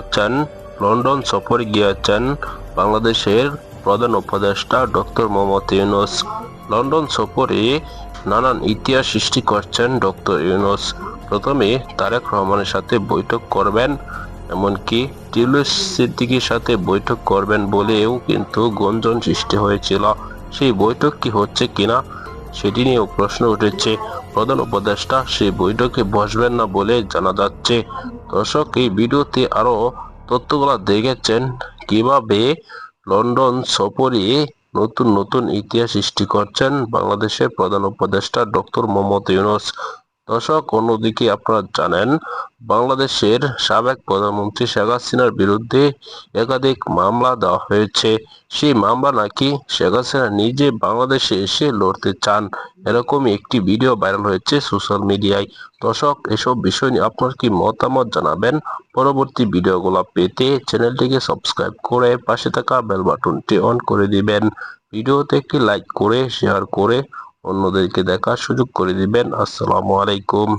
আছেন লন্ডন সফরে গিয়েছেন বাংলাদেশের প্রধান উপদেষ্টা ডক্টর মোহাম্মদ ইউনুস। লন্ডন সফরে নানান ইতিহাস সৃষ্টি করছেন ডক্টর ইউনুস। প্রথমে তারেক রহমানের সাথে বৈঠক করবেন, এমনকি টিউলিস সিদ্দিকির সাথে বৈঠক করবেন বলেও কিন্তু গঞ্জন সৃষ্টি হয়েছিল। সেই বৈঠক কি হচ্ছে কিনা সেটি নিয়েও প্রশ্ন উঠেছে। প্রধান উপদেষ্টা সেই বৈঠকে বসবেন না বলে জানা যাচ্ছে। দর্শক, এই ভিডিওতে আরও তথ্যগুলো দেখেছেন। কীভাবে লন্ডন সফরে নতুন নতুন ইতিহাস সৃষ্টি করছেন বাংলাদেশের প্রধান উপদেষ্টা ডক্টর মোহাম্মদ ইউনুস। দর্শক, অন্যদিকে আপনারা জানেন, বাংলাদেশের সাবেক প্রধানমন্ত্রী শেখ হাসিনার বিরুদ্ধে একাধিক মামলা দেওয়া হয়েছে। সেই মামলা নাকি শেখ হাসিনা নিজে বাংলাদেশে এসে লড়তে চান, এরকমই একটি ভিডিও ভাইরাল হয়েছে সোশ্যাল মিডিয়ায়। দর্শক, এসব বিষয় নিয়ে আপনার কি মতামত জানাবেন? পরবর্তী ভিডিওগুলো পেতে চ্যানেলটিকে সাবস্ক্রাইব করে পাশে থাকা বেল বাটনটি অন করে দিবেন। ভিডিওতে একটি লাইক করে, শেয়ার করে অন্যদেরকে দেখার সুযোগ করে দিবেন। আসসালামু আলাইকুম।